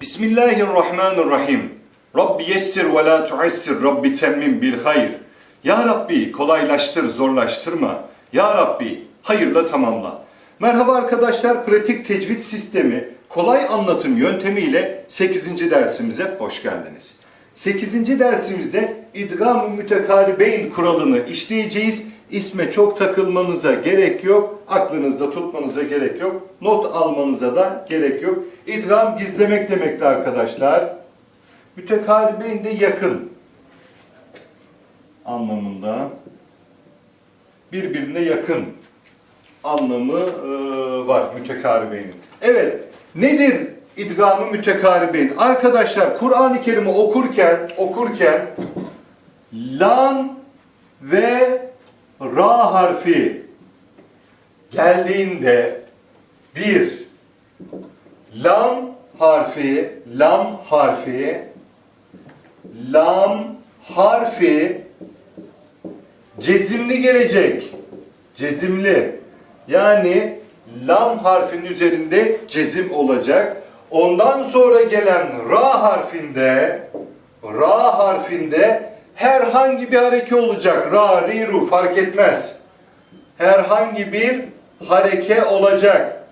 Bismillahirrahmanirrahim. Rabbi yessir ve la tuassir. Rabbi temmim bil hayr. Ya Rabbi kolaylaştır, zorlaştırma. Ya Rabbi hayırla tamamla. Merhaba arkadaşlar, pratik tecvid sistemi kolay anlatım yöntemiyle 8. dersimize hoş geldiniz. 8. dersimizde idgam-ı mütekaribeyn kuralını işleyeceğiz. İsme çok takılmanıza gerek yok, aklınızda tutmanıza gerek yok, not almanıza da gerek yok. İdgam gizlemek demekti arkadaşlar. Mütekaribeyn de yakın anlamında birbirine yakın anlamı e, var mütekaribeynin. Evet, nedir idgamı mütekaribeyn? Arkadaşlar Kur'an-ı Kerim'i okurken okurken lam ve ra harfi geldiğinde bir lam harfi lam harfi lam harfi cezimli gelecek. Cezimli. Yani lam harfinin üzerinde cezim olacak. Ondan sonra gelen ra harfinde ra harfinde herhangi bir hareke olacak. Ra, ri, ru fark etmez. Herhangi bir hareke olacak.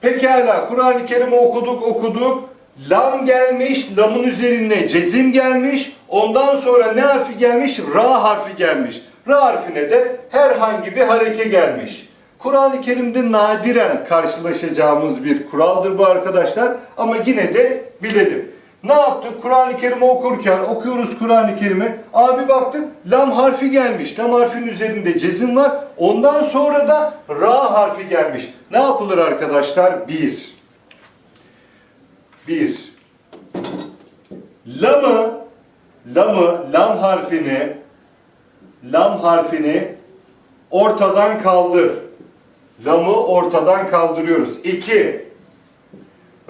Pekala Kur'an-ı Kerim'i okuduk okuduk. Lam gelmiş, lamın üzerine cezim gelmiş. Ondan sonra ne harfi gelmiş? Ra harfi gelmiş. Ra harfine de herhangi bir hareke gelmiş. Kur'an-ı Kerim'de nadiren karşılaşacağımız bir kuraldır bu arkadaşlar. Ama yine de bilelim. Ne yaptık? Kur'an-ı Kerim'i okurken okuyoruz Kur'an-ı Kerim'i. Abi baktık lam harfi gelmiş. Lam harfinin üzerinde cezim var. Ondan sonra da ra harfi gelmiş. Ne yapılır arkadaşlar? Bir. Bir. Lamı, lamı, lam harfini, lam harfini ortadan kaldır. Lamı ortadan kaldırıyoruz. İki.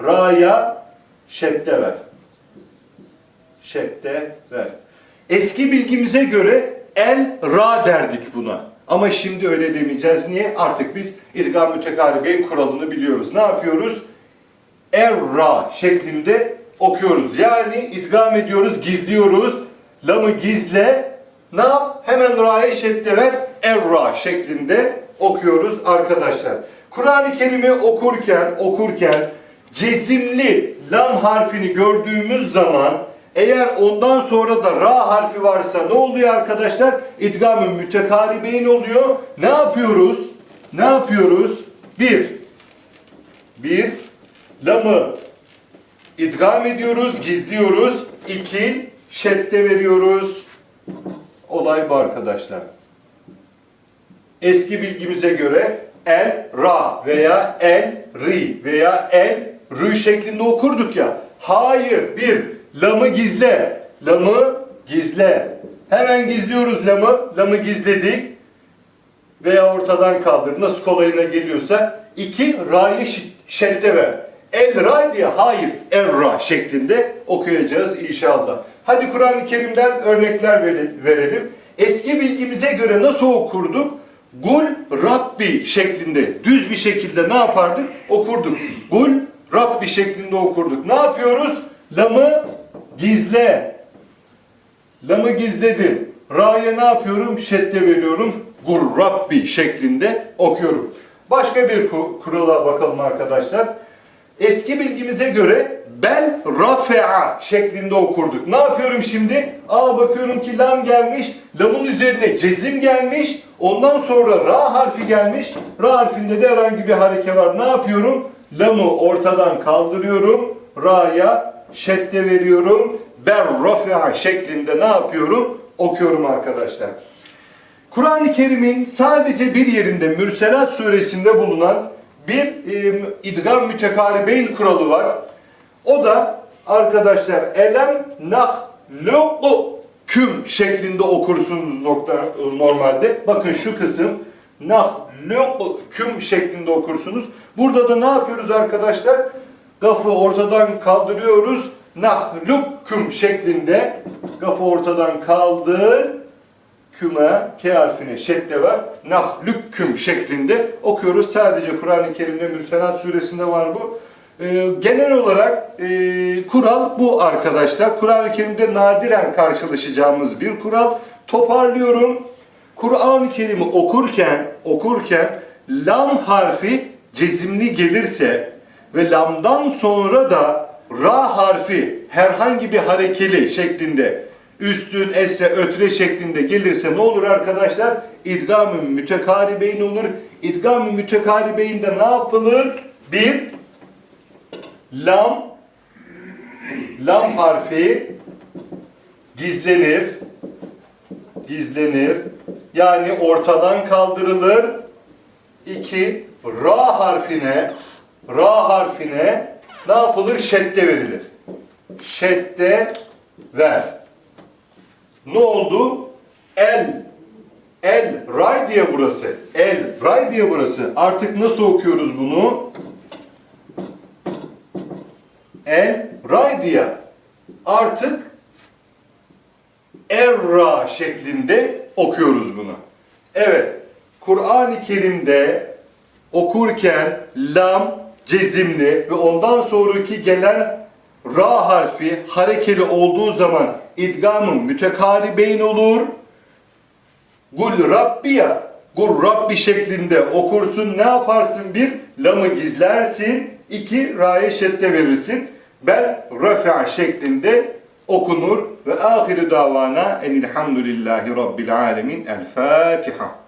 Ra'ya şedde ver. Şedde ver. Eski bilgimize göre el ra derdik buna. Ama şimdi öyle demeyeceğiz. Niye? Artık biz irgam mütekaribeyn kuralını biliyoruz. Ne yapıyoruz? Er-ra şeklinde okuyoruz. Yani idgam ediyoruz, gizliyoruz. Lamı gizle. Ne yap? Hemen ra'ya şedde ver. Er-ra şeklinde okuyoruz arkadaşlar. Kur'an-ı Kerim'i okurken okurken cezimli lam harfini gördüğümüz zaman eğer ondan sonra da ra harfi varsa ne oluyor arkadaşlar? İdgam-ı mütekaribeyn oluyor. Ne yapıyoruz? Ne yapıyoruz? Bir. Bir. Lamı idgam ediyoruz, gizliyoruz. İki. Şedde veriyoruz. Olay bu arkadaşlar. Eski bilgimize göre el ra veya el ri veya el rü şeklinde okurduk ya. Hayır. Bir. Lamı gizle. Lamı gizle. Hemen gizliyoruz lamı. Lamı gizledik. Veya ortadan kaldır. Nasıl kolayına geliyorsa. İki. Ra'yı şedde ver. El ra diye hayır. El ra şeklinde okuyacağız inşallah. Hadi Kur'an-ı Kerim'den örnekler verelim. Eski bilgimize göre nasıl okurduk? Gul Rabbi şeklinde düz bir şekilde ne yapardık? Okurduk. Gul Rabbi şeklinde okurduk. Ne yapıyoruz? Lamı gizle. Lamı gizledim. Ra'ya ne yapıyorum? Şedde veriyorum. Gur Rabbi şeklinde okuyorum. Başka bir kurala bakalım arkadaşlar. Eski bilgimize göre bel rafea şeklinde okurduk. Ne yapıyorum şimdi? Aa bakıyorum ki lam gelmiş. Lamın üzerine cezim gelmiş. Ondan sonra ra harfi gelmiş. Ra harfinde de herhangi bir hareke var. Ne yapıyorum? Lamı ortadan kaldırıyorum. Ra'ya şedde veriyorum. Bel rafea şeklinde ne yapıyorum? Okuyorum arkadaşlar. Kur'an-ı Kerim'in sadece bir yerinde Mürselat suresinde bulunan bir e, idgam mütekaribeyn kuralı var. O da arkadaşlar elem nahluku küm şeklinde okursunuz nokta normalde. Bakın şu kısım nahluku küm şeklinde okursunuz. Burada da ne yapıyoruz arkadaşlar? Gafı ortadan kaldırıyoruz. Nahlukkum şeklinde gafı ortadan kaldır küme, K harfine şedde var. Nahlükküm şeklinde okuyoruz. Sadece Kur'an-ı Kerim'de Mürselat suresinde var bu. Ee, genel olarak e, kural bu arkadaşlar. Kur'an-ı Kerim'de nadiren karşılaşacağımız bir kural. Toparlıyorum. Kur'an-ı Kerim'i okurken okurken lam harfi cezimli gelirse ve lamdan sonra da ra harfi herhangi bir harekeli şeklinde üstün, esre, ötre şeklinde gelirse ne olur arkadaşlar? İdgam-ı mütekaribeyn olur. İdgam-ı mütekaribeyinde ne yapılır? Bir, lam, lam harfi gizlenir, gizlenir. Yani ortadan kaldırılır. İki, ra harfine, ra harfine ne yapılır? Şedde verilir. Şedde ver. Ne oldu? El, el, ray diye burası. El, ray diye burası. Artık nasıl okuyoruz bunu? El, ray diye. Artık erra şeklinde okuyoruz bunu. Evet, Kur'an-ı Kerim'de okurken lam cezimli ve ondan sonraki gelen ra harfi harekeli olduğu zaman idgamın mütekaribeyn olur. Gul Rabbiya, Gul Rabbi şeklinde okursun. Ne yaparsın? Bir, lamı gizlersin. İki, ra'ya şedde verirsin. Bel rafa şeklinde okunur. Ve ahiru davana enilhamdülillahi rabbil alemin. El Fatiha.